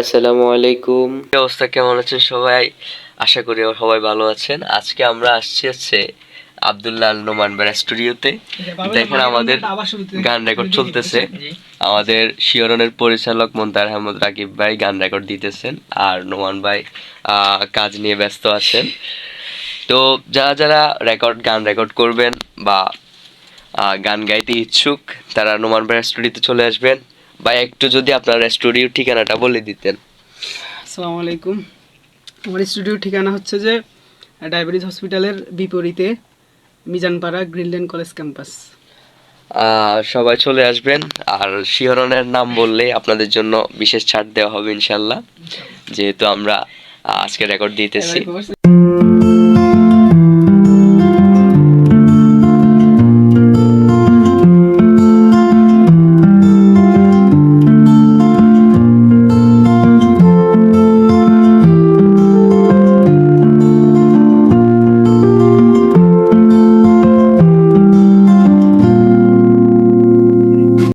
আসসালামু আলাইকুম। অবস্থা? কেমন আছেন সবাই? আশা করি সবাই ভালো আছেন। আজকে আমরা আসছি হচ্ছে আব্দুল্লাহ নোমান বেড়া স্টুডিওতে। দেখেন আমাদের গান রেকর্ড চলতেছে। আমাদের শিওরনের পরিচালক মন্তার আহমদ রাকিব ভাই গান রেকর্ড দিতেছেন আর নোমান ভাই কাজ নিয়ে ব্যস্ত আছেন। তো যারা যারা রেকর্ড, গান রেকর্ড করবেন বা গান গাইতে ইচ্ছুক, তারা নোমান ভাইয়ের স্টুডিওতে চলে আসবেন। বা একটু যদি আপনার স্টুডিও ঠিকানাটা বলে দিতেন। আসসালামু আলাইকুম। আমার স্টুডিওর ঠিকানা হচ্ছে যে ডায়াবেটিস হসপিটালের বিপরীতে মিজানপাড়া গ্রিনল্যান্ড কলেজ ক্যাম্পাস। সবাই চলে আসবেন আর শিহরনের নাম বললে আপনাদের জন্য বিশেষ ছাড় দেওয়া হবে ইনশাল্লাহ। যেহেতু আমরা আজকে রেকর্ড দিতেছি।